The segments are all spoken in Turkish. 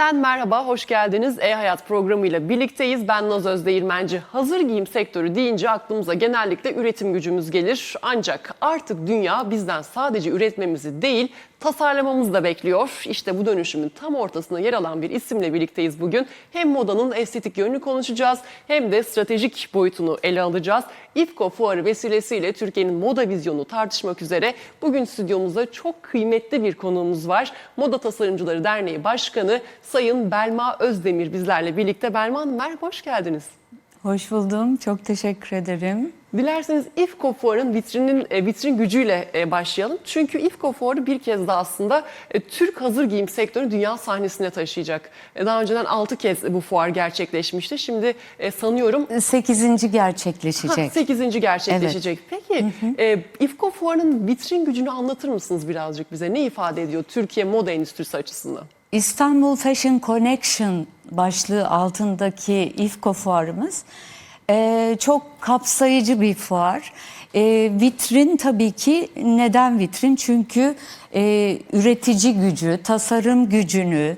Yeniden merhaba, hoş geldiniz. E-Hayat programıyla birlikteyiz. Ben Naz Özdeğirmenci. Hazır giyim sektörü deyince aklımıza genellikle üretim gücümüz gelir. Ancak artık dünya bizden sadece üretmemizi değil, tasarlamamızı da bekliyor. İşte bu dönüşümün tam ortasında yer alan bir isimle birlikteyiz bugün. Hem modanın estetik yönünü konuşacağız hem de stratejik boyutunu ele alacağız. İFKO fuarı vesilesiyle Türkiye'nin moda vizyonunu tartışmak üzere bugün stüdyomuzda çok kıymetli bir konuğumuz var. Moda Tasarımcıları Derneği Başkanı Sayın Belma Özdemir bizlerle birlikte. Belma Hanım merhaba, hoş geldiniz. Hoş buldum. Çok teşekkür ederim. Dilerseniz İFKO Fuar'ın vitrinin e, vitrin gücüyle e, başlayalım. Çünkü İFKO Fuarı bir kez daha aslında e, Türk hazır giyim sektörünü dünya sahnesine taşıyacak. Daha önceden 6 kez bu fuar gerçekleşmişti. Şimdi sanıyorum Sekizinci gerçekleşecek. 8. gerçekleşecek. Peki e, İFKO Fuarı'nın vitrin gücünü anlatır mısınız birazcık bize? Ne ifade ediyor Türkiye moda endüstrisi açısından? İstanbul Fashion Connection başlığı altındaki İFKO fuarımız e, çok kapsayıcı bir fuar. E, vitrin tabii ki neden vitrin? Çünkü e, üretici gücü, tasarım gücünü,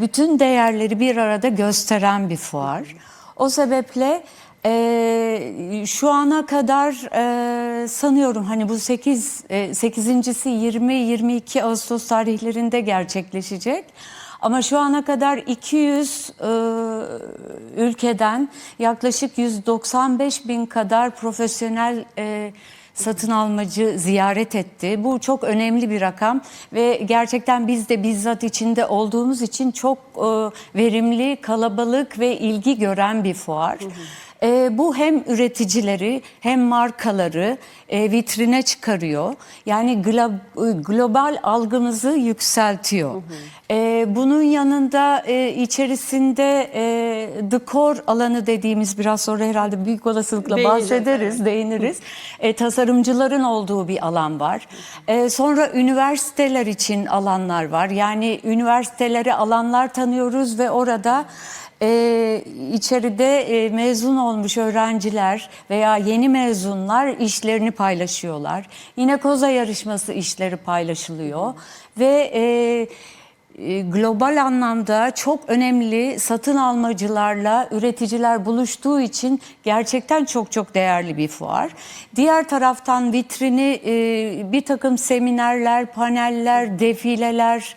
bütün değerleri bir arada gösteren bir fuar. O sebeple e, şu ana kadar e, sanıyorum hani bu 8 e, 8. 20 22 Ağustos tarihlerinde gerçekleşecek. Ama şu ana kadar 200 e, ülkeden yaklaşık 195 bin kadar profesyonel e, satın almacı ziyaret etti. Bu çok önemli bir rakam ve gerçekten biz de bizzat içinde olduğumuz için çok e, verimli, kalabalık ve ilgi gören bir fuar. E, bu hem üreticileri hem markaları e, vitrine çıkarıyor. Yani glo- global algımızı yükseltiyor. E, bunun yanında e, içerisinde e, dekor alanı dediğimiz biraz sonra herhalde büyük olasılıkla Değineceğiz, bahsederiz, değiniriz. E, tasarımcıların olduğu bir alan var. E, sonra üniversiteler için alanlar var. Yani üniversiteleri alanlar tanıyoruz ve orada e, içeride e, mezun olmuş öğrenciler veya yeni mezunlar işlerini paylaşıyorlar. Yine koza yarışması işleri paylaşılıyor ve e, e, global anlamda çok önemli satın almacılarla üreticiler buluştuğu için gerçekten çok çok değerli bir fuar. Diğer taraftan vitrini e, bir takım seminerler, paneller, defileler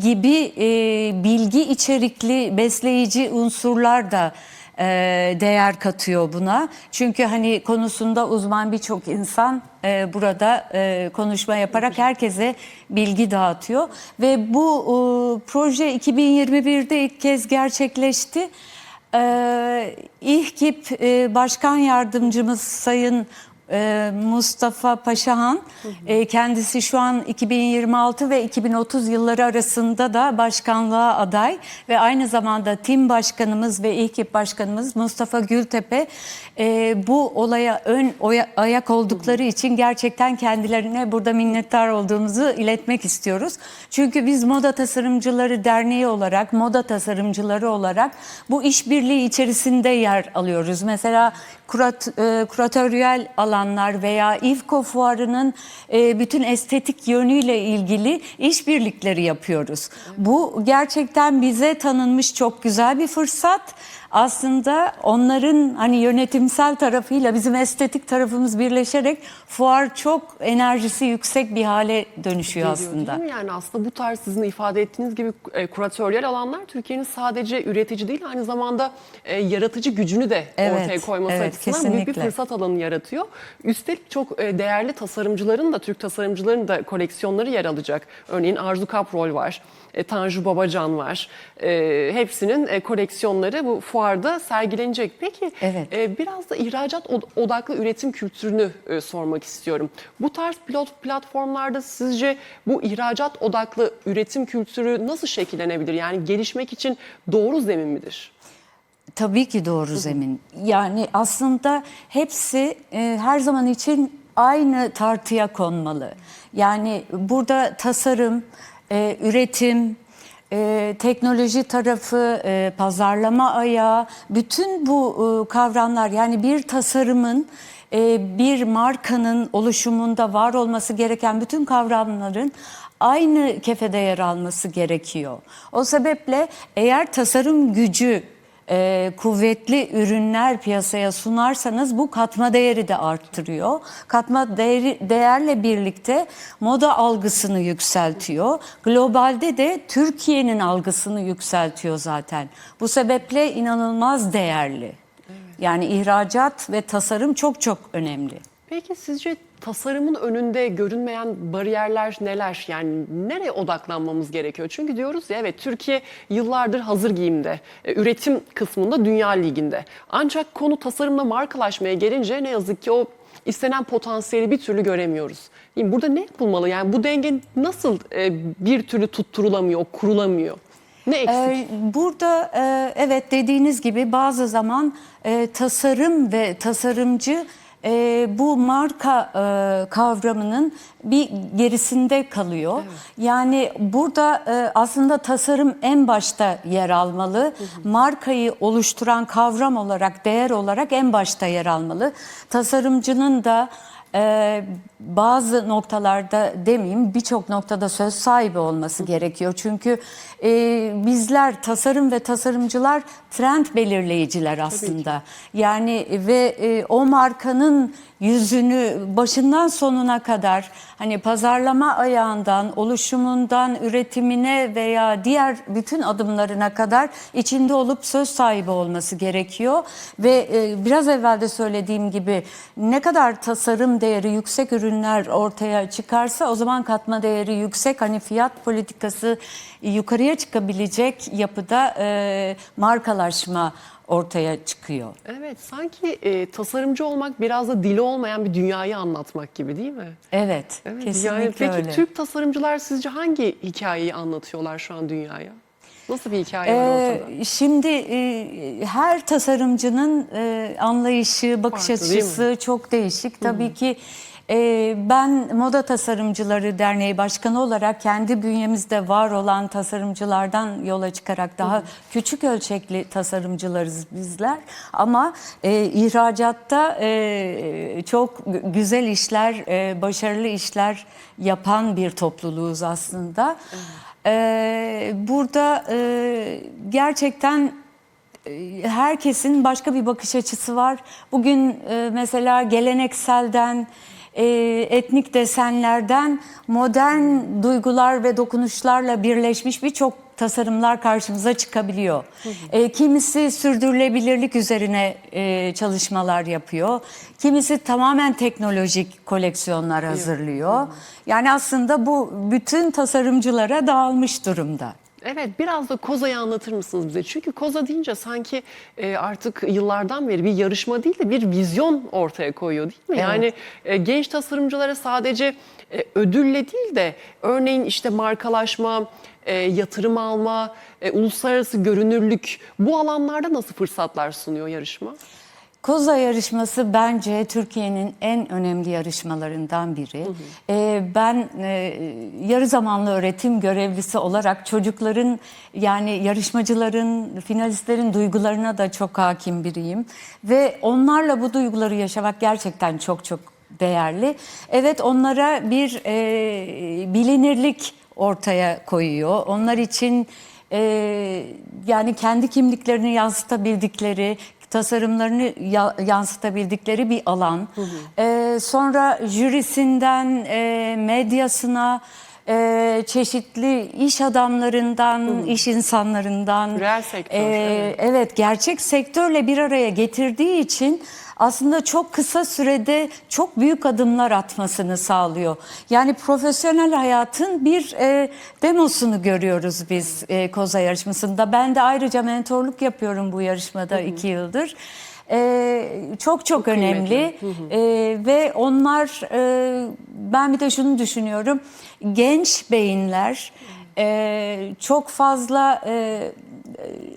gibi e, bilgi içerikli besleyici unsurlar da e, değer katıyor buna. Çünkü hani konusunda uzman birçok insan e, burada e, konuşma yaparak herkese bilgi dağıtıyor. Ve bu e, proje 2021'de ilk kez gerçekleşti. E, İHKİP e, Başkan Yardımcımız Sayın e, Mustafa Paşahan e, kendisi şu an 2026 ve 2030 yılları arasında da başkanlığa aday ve aynı zamanda tim başkanımız ve İHKİP başkanımız Mustafa Gültepe e, bu olaya ön oya- ayak oldukları için gerçekten kendilerine burada minnettar olduğumuzu iletmek istiyoruz. Çünkü biz Moda Tasarımcıları Derneği olarak, moda tasarımcıları olarak bu işbirliği içerisinde yer alıyoruz. Mesela kurat, e, kuratöryel alanlar veya İFKO fuarının e, bütün estetik yönüyle ilgili işbirlikleri yapıyoruz. Bu gerçekten bize tanınmış çok güzel bir fırsat. Aslında onların hani yönetimsel tarafıyla bizim estetik tarafımız birleşerek fuar çok enerjisi yüksek bir hale dönüşüyor Geliyor, aslında. Değil mi? Yani aslında bu tarz sizin ifade ettiğiniz gibi e, kuratöryel alanlar Türkiye'nin sadece üretici değil aynı zamanda e, yaratıcı gücünü de Evet, ortaya koyması evet, açısından büyük bir kesinlikle. fırsat alanı yaratıyor. Üstelik çok e, değerli tasarımcıların da Türk tasarımcıların da koleksiyonları yer alacak. Örneğin Arzu Kaprol var. e, Tanju Babacan var. E, hepsinin e, koleksiyonları bu fuarda sergilenecek. Peki Evet. e, biraz da ihracat od- odaklı üretim kültürünü e, sormak istiyorum. Bu tarz pilot platformlarda sizce bu ihracat odaklı üretim kültürü nasıl şekillenebilir? Yani gelişmek için doğru zemin midir? Tabii ki doğru zemin. Yani aslında hepsi e, her zaman için aynı tartıya konmalı. Yani burada tasarım, e, üretim, e, teknoloji tarafı, e, pazarlama ayağı, bütün bu e, kavramlar yani bir tasarımın, e, bir markanın oluşumunda var olması gereken bütün kavramların aynı kefede yer alması gerekiyor. O sebeple eğer tasarım gücü e, kuvvetli ürünler piyasaya sunarsanız bu katma değeri de arttırıyor. Katma değeri, değerle birlikte moda algısını yükseltiyor. Globalde de Türkiye'nin algısını yükseltiyor zaten. Bu sebeple inanılmaz değerli. Yani ihracat ve tasarım çok çok önemli. Peki sizce tasarımın önünde görünmeyen bariyerler neler? Yani nereye odaklanmamız gerekiyor? Çünkü diyoruz ya evet Türkiye yıllardır hazır giyimde, e, üretim kısmında dünya liginde. Ancak konu tasarımla markalaşmaya gelince ne yazık ki o istenen potansiyeli bir türlü göremiyoruz. Yani burada ne yapılmalı? Yani bu denge nasıl e, bir türlü tutturulamıyor, kurulamıyor? Ne eksik? Ee, Burada e, evet dediğiniz gibi bazı zaman tasarım ve tasarımcı e, bu marka e, kavramının bir gerisinde kalıyor. Yani burada e, aslında tasarım en başta yer almalı. Markayı oluşturan kavram olarak, değer olarak en başta yer almalı. Tasarımcının da ee, bazı noktalarda demeyeyim birçok noktada söz sahibi olması gerekiyor. Çünkü e, bizler tasarım ve tasarımcılar trend belirleyiciler aslında. Yani ve e, o markanın yüzünü başından sonuna kadar hani pazarlama ayağından, oluşumundan, üretimine veya diğer bütün adımlarına kadar içinde olup söz sahibi olması gerekiyor. Ve e, biraz evvel de söylediğim gibi ne kadar tasarım değeri yüksek ürünler ortaya çıkarsa o zaman katma değeri yüksek hani fiyat politikası yukarıya çıkabilecek yapıda e, markalaşma ortaya çıkıyor. Evet, sanki e, tasarımcı olmak biraz da dili olmayan bir dünyayı anlatmak gibi değil mi? Evet, Evet, kesinlikle yani peki öyle. Türk tasarımcılar sizce hangi hikayeyi anlatıyorlar şu an dünyaya? Nasıl bir hikaye var Ee, ortada? şimdi e, her tasarımcının e, anlayışı, bakış Farklı, açısı çok değişik. Tabii ki e, ben Moda Tasarımcıları Derneği Başkanı olarak kendi bünyemizde var olan tasarımcılardan yola çıkarak daha küçük ölçekli tasarımcılarız bizler. Ama e, ihracatta e, çok güzel işler, e, başarılı işler yapan bir topluluğuz aslında. Ee, burada e, gerçekten e, herkesin başka bir bakış açısı var. Bugün e, mesela gelenekselden, e, etnik desenlerden modern duygular ve dokunuşlarla birleşmiş birçok tasarımlar karşımıza çıkabiliyor. E, kimisi sürdürülebilirlik üzerine e, çalışmalar yapıyor. Kimisi tamamen teknolojik koleksiyonlar hazırlıyor. Yani aslında bu bütün tasarımcılara dağılmış durumda. Evet, biraz da Koza'yı anlatır mısınız bize? Çünkü Koza deyince sanki e, artık yıllardan beri bir yarışma değil de bir vizyon ortaya koyuyor değil mi? Evet. Yani e, genç tasarımcılara sadece e, ödülle değil de örneğin işte markalaşma, e, yatırım alma, e, uluslararası görünürlük bu alanlarda nasıl fırsatlar sunuyor yarışma? Koza yarışması bence Türkiye'nin en önemli yarışmalarından biri. Ee, ben e, yarı zamanlı öğretim görevlisi olarak çocukların yani yarışmacıların, finalistlerin duygularına da çok hakim biriyim. Ve onlarla bu duyguları yaşamak gerçekten çok çok değerli. Evet onlara bir e, bilinirlik ortaya koyuyor. Onlar için e, yani kendi kimliklerini yansıtabildikleri, tasarımlarını ya- yansıtabildikleri bir alan. Ee, sonra jürisinden e, medyasına, e, çeşitli iş adamlarından, iş insanlarından, Reel sektör, e, evet. evet gerçek sektörle bir araya getirdiği için aslında çok kısa sürede çok büyük adımlar atmasını sağlıyor. Yani profesyonel hayatın bir e, demosunu görüyoruz biz e, Koza yarışmasında. Ben de ayrıca mentorluk yapıyorum bu yarışmada iki yıldır. E, çok çok önemli E, ve onlar e, ben bir de şunu düşünüyorum genç beyinler e, çok fazla e,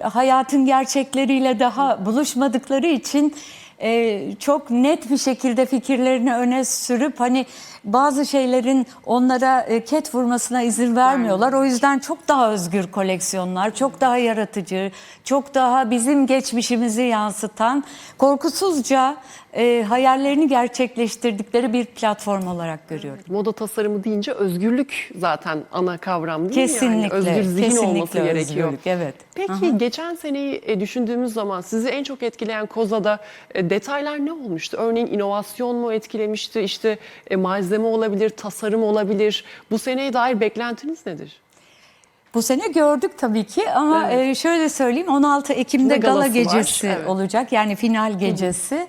hayatın gerçekleriyle daha buluşmadıkları için e, çok net bir şekilde fikirlerini öne sürüp hani bazı şeylerin onlara e, ket vurmasına izin vermiyorlar. O yüzden çok daha özgür koleksiyonlar, çok daha yaratıcı, çok daha bizim geçmişimizi yansıtan, korkusuzca e, hayallerini gerçekleştirdikleri bir platform olarak görüyorum. Moda tasarımı deyince özgürlük zaten ana kavram değil mi? Kesinlikle, Yani özgür zihin kesinlikle olması gerekiyor. özgürlük, evet. Peki geçen seneyi e, düşündüğümüz zaman sizi en çok etkileyen Koza'da e, detaylar ne olmuştu? Örneğin inovasyon mu etkilemişti? İşte e, malzeme olabilir, tasarım olabilir. Bu seneye dair beklentiniz nedir? Bu sene gördük tabii ki ama Evet. e, şöyle söyleyeyim 16 Ekim'de Şimdi gala var, gecesi evet. olacak yani final gecesi.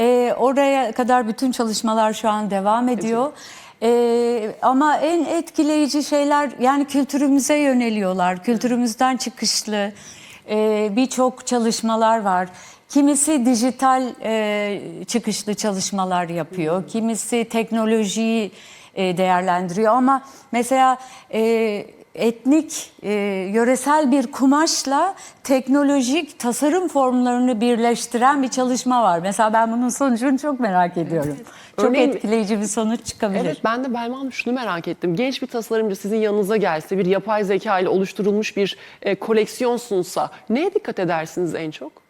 E, oraya kadar bütün çalışmalar şu an devam ediyor. E, ama en etkileyici şeyler yani kültürümüze yöneliyorlar. Kültürümüzden çıkışlı e, birçok çalışmalar var. Kimisi dijital e, çıkışlı çalışmalar yapıyor. Kimisi teknolojiyi e, değerlendiriyor ama mesela e, etnik, e, yöresel bir kumaşla teknolojik tasarım formlarını birleştiren bir çalışma var. Mesela ben bunun sonucunu çok merak ediyorum. Çok Örneğin- etkileyici bir sonuç çıkabilir. Evet ben de Belma Hanım şunu merak ettim. Genç bir tasarımcı sizin yanınıza gelse bir yapay zeka ile oluşturulmuş bir e, koleksiyon sunsa neye dikkat edersiniz en çok?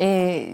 E,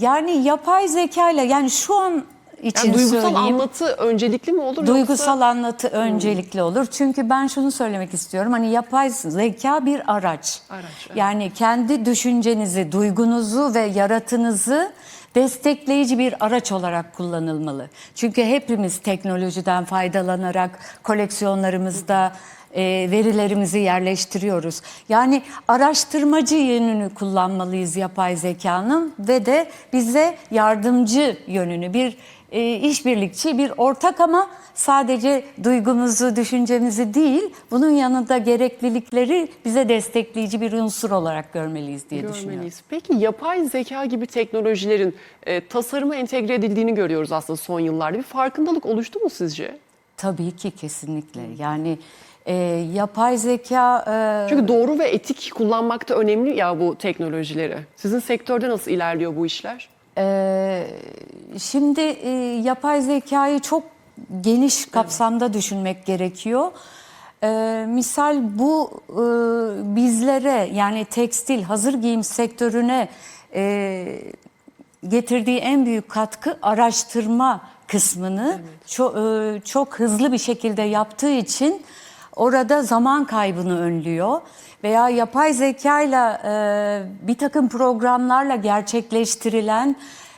yani yapay zekayla yani şu an için Yani duygusal söyleyeyim. anlatı öncelikli mi olur Duygusal yoksa? anlatı öncelikli olur. Çünkü ben şunu söylemek istiyorum. Hani yapay zeka bir araç. Araç, evet. Yani kendi düşüncenizi, duygunuzu ve yaratınızı destekleyici bir araç olarak kullanılmalı. Çünkü hepimiz teknolojiden faydalanarak koleksiyonlarımızda e, verilerimizi yerleştiriyoruz. Yani araştırmacı yönünü kullanmalıyız yapay zekanın ve de bize yardımcı yönünü bir e, işbirlikçi, bir ortak ama sadece duygumuzu, düşüncemizi değil, bunun yanında gereklilikleri bize destekleyici bir unsur olarak görmeliyiz diye düşünüyorum. Görmeliyiz. Peki yapay zeka gibi teknolojilerin e, tasarıma entegre edildiğini görüyoruz aslında son yıllarda. Bir farkındalık oluştu mu sizce? Tabii ki kesinlikle. Yani e, yapay zeka e, Çünkü doğru ve etik kullanmak da önemli ya bu teknolojileri. Sizin sektörde nasıl ilerliyor bu işler? Ee, şimdi e, yapay zekayı çok geniş kapsamda düşünmek gerekiyor. Ee, misal bu e, bizlere yani tekstil, hazır giyim sektörüne e, getirdiği en büyük katkı araştırma kısmını çok, çok hızlı bir şekilde yaptığı için orada zaman kaybını önlüyor veya yapay zekayla e, bir takım programlarla gerçekleştirilen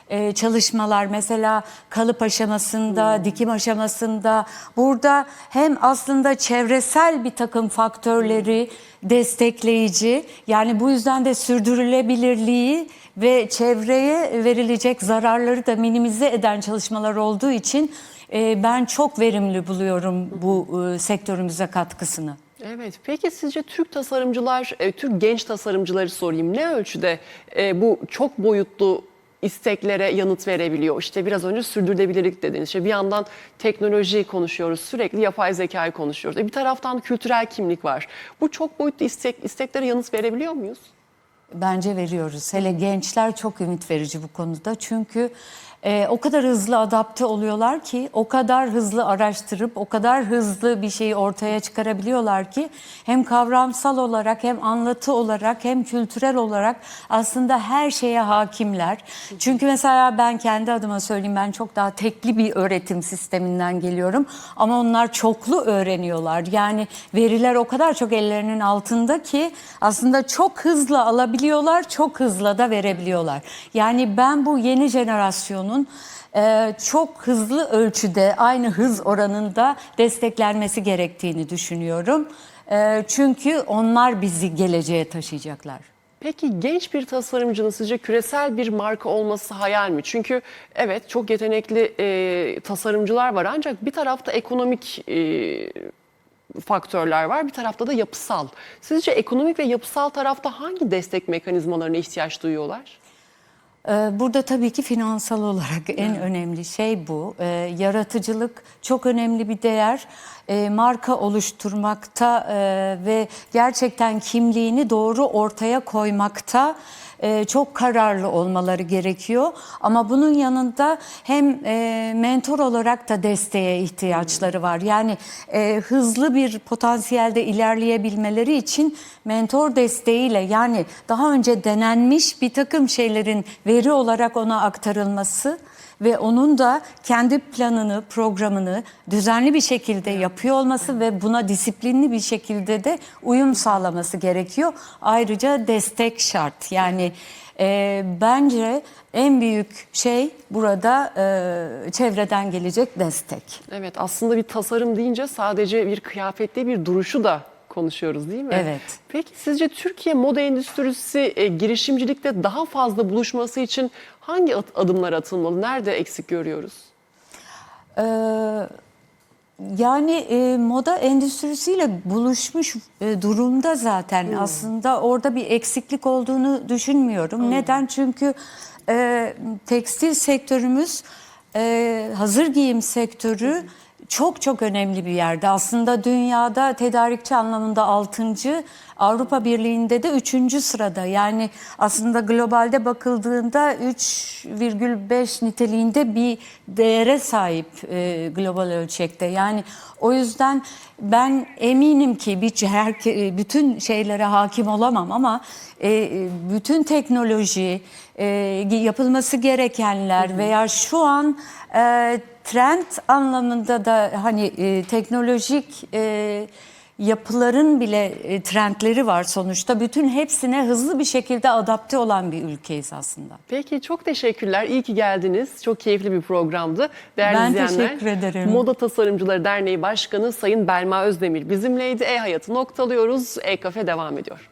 e, çalışmalar. Mesela kalıp aşamasında, dikim aşamasında. Burada hem aslında çevresel bir takım faktörleri destekleyici yani bu yüzden de sürdürülebilirliği ve çevreye verilecek zararları da minimize eden çalışmalar olduğu için e, ben çok verimli buluyorum bu e, sektörümüze katkısını. Evet. Peki sizce Türk tasarımcılar, e, Türk genç tasarımcıları sorayım ne ölçüde e, bu çok boyutlu isteklere yanıt verebiliyor? İşte biraz önce sürdürülebilirlik dediniz. İşte bir yandan teknoloji konuşuyoruz, sürekli yapay zekayı konuşuyoruz. E, bir taraftan kültürel kimlik var. Bu çok boyutlu istek, isteklere yanıt verebiliyor muyuz? Bence veriyoruz. Hele gençler çok ümit verici bu konuda. Çünkü e, o kadar hızlı adapte oluyorlar ki, o kadar hızlı araştırıp, o kadar hızlı bir şeyi ortaya çıkarabiliyorlar ki hem kavramsal olarak hem anlatı olarak hem kültürel olarak aslında her şeye hakimler. Çünkü mesela ben kendi adıma söyleyeyim ben çok daha tekli bir öğretim sisteminden geliyorum ama onlar çoklu öğreniyorlar. Yani veriler o kadar çok ellerinin altında ki aslında çok hızlı alabiliyorlar, çok hızlı da verebiliyorlar. Yani ben bu yeni jenerasyonun e, çok hızlı ölçüde aynı hız oranında desteklenmesi gerektiğini düşünüyorum. E, çünkü onlar bizi geleceğe taşıyacaklar. Peki genç bir tasarımcının sizce küresel bir marka olması hayal mi? Çünkü evet çok yetenekli e, tasarımcılar var ancak bir tarafta ekonomik e, faktörler var, bir tarafta da yapısal. Sizce ekonomik ve yapısal tarafta hangi destek mekanizmalarına ihtiyaç duyuyorlar? Ee, Burada tabii ki finansal olarak en önemli şey bu. Ee, Yaratıcılık çok önemli bir değer. Ee, Marka oluşturmakta e, ve gerçekten kimliğini doğru ortaya koymakta e, çok kararlı olmaları gerekiyor. Ama bunun yanında hem e, mentor olarak da desteğe ihtiyaçları var. Yani e, hızlı bir potansiyelde ilerleyebilmeleri için mentor desteğiyle yani daha önce denenmiş bir takım şeylerin veri olarak ona aktarılması ve onun da kendi planını, programını düzenli bir şekilde yapıyor olması ve buna disiplinli bir şekilde de uyum sağlaması gerekiyor. Ayrıca destek şart. Yani e, bence en büyük şey burada e, çevreden gelecek destek. Evet aslında bir tasarım deyince sadece bir kıyafette bir duruşu da konuşuyoruz değil mi? Evet. Peki sizce Türkiye moda endüstrisi e, girişimcilikte daha fazla buluşması için hangi at- adımlar atılmalı? Nerede eksik görüyoruz? Ee, yani e, moda endüstrisiyle buluşmuş e, durumda zaten aslında orada bir eksiklik olduğunu düşünmüyorum. Neden? Çünkü e, tekstil sektörümüz e, hazır giyim sektörü çok çok önemli bir yerde. Aslında dünyada tedarikçi anlamında 6. Avrupa Birliği'nde de 3. sırada. Yani aslında globalde bakıldığında 3,5 niteliğinde bir değere sahip e, global ölçekte. Yani o yüzden ben eminim ki bir, her, bütün şeylere hakim olamam ama e, bütün teknoloji, e, yapılması gerekenler veya şu an e, trend anlamında da hani e, teknolojik e, yapıların bile e, trendleri var sonuçta. Bütün hepsine hızlı bir şekilde adapte olan bir ülkeyiz aslında. Peki çok teşekkürler. İyi ki geldiniz. Çok keyifli bir programdı. Değerli Ben izleyenler, teşekkür ederim. Moda Tasarımcıları Derneği Başkanı Sayın Belma Özdemir bizimleydi. E-Hayatı noktalıyoruz. E-Kafe devam ediyor.